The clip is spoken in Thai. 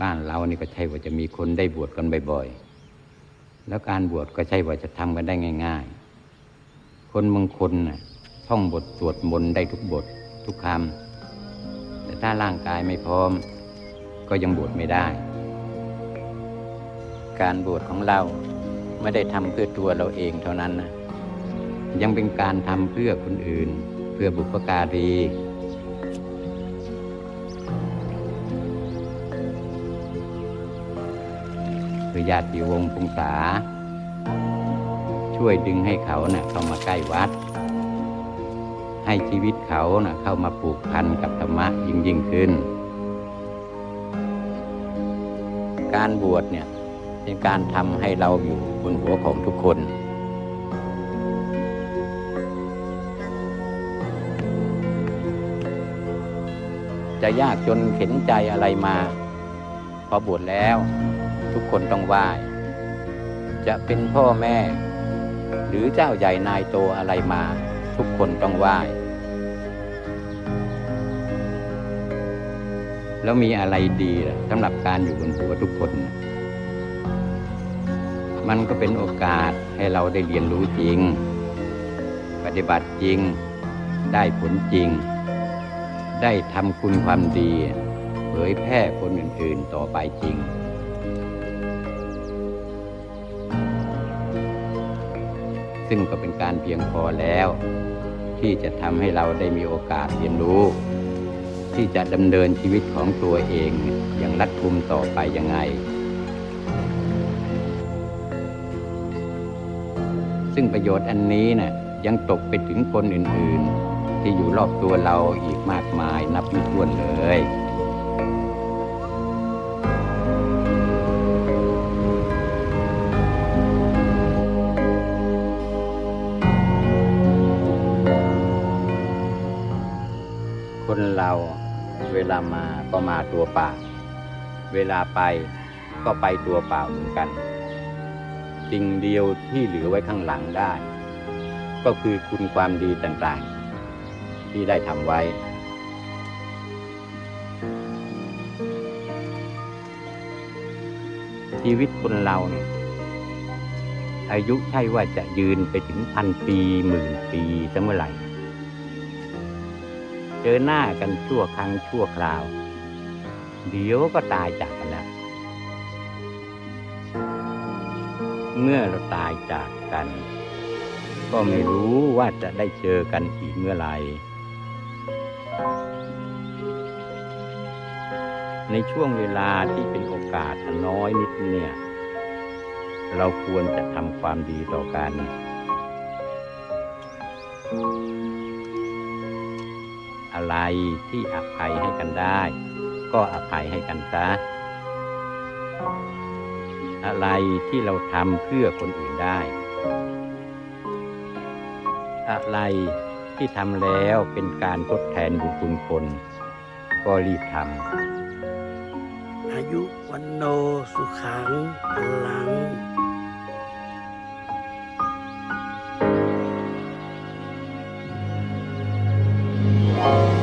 บ้านเรานี่ก็ใช่ว่าจะมีคนได้บวชกันบ่อยๆ แล้วการบวชก็ใช่ว่าจะทำกันได้ง่าย ๆ คนบางคนน่ะท่องบทสวดมนต์ได้ทุกบททุกคำแต่ถ้าร่างกายไม่พร้อม ก็ยังบวชไม่ได้ การบวชของเราไม่ได้ทำเพื่อตัวเราเองเท่านั้นนะยังเป็นการทำเพื่อคนอื่น เพื่อบุพการี คือญาติวงศ์พงษาช่วยดึงให้เขาเนะ่ะเข้ามาใกล้วัด ให้ชีวิตเขาเนะ่ะเข้ามาผูกพันกับธรรมะยิ่งยิ่งขึ้น การบวชเนี่ยเป็นการทำให้เราอยู่บนหัวของทุกคนจะยากจนเข็นใจอะไรมา พอบวชแล้ว ทุกคนต้องไหว้จะเป็นพ่อแม่ หรือเจ้าใหญ่นายโตอะไรมา ทุกคนต้องไหว้แล้วมีอะไรดีล่ะสำหรับการอยู่บนหัวทุกคน มันก็เป็นโอกาสให้เราได้เรียนรู้จริง ปฏิบัติจริง ได้ผลจริง ได้ทำคุณความดี เผยแพร่คนอื่น ๆ ต่อไปจริง ซึ่งก็เป็นการเพียงพอแล้ว ที่จะทำให้เราได้มีโอกาสเรียนรู้ ที่จะดำเนินชีวิตของตัวเองอย่างรัดกุมต่อไปยังไง ซึ่งประโยชน์อันนี้นะ่ะยังตกไปถึงคนอื่นๆ ที่อยู่รอบตัวเราอีกมากมายนับไม่ถ้วนเลย เราเวลามาก็มาตัวเปล่า เวลาไปก็ไปตัวเปล่าเหมือนกัน สิ่งเดียวที่เหลือไว้ข้างหลังได้ ก็คือคุณความดีต่างๆ ที่ได้ทำไว้ชีวิตคนเราเนี่ยอายุใช่ว่าจะยืนไปถึงพันปีหมื่นปีซะเมื่อไหร่ เจอหน้ากันชั่วครั้งชั่วคราว เดี๋ยวก็ตายจากกันแล้ว เมื่อเราตายจากกัน ก็ไม่รู้ว่าจะได้เจอกันอีกเมื่อไหร่ในช่วงเวลาที่เป็นโอกาสนน้อยนิดเนี่ย เราควรจะทำความดีต่อกัน อะไรที่อภัยให้กันได้ ก็อภัยให้กันซะอะไรที่เราทำเพื่อคนอื่นได้ อะไรที่ทำแล้วเป็นการทดแทนบุญคุณคน ก็รีบทำอายุวันโนสุขังพลังง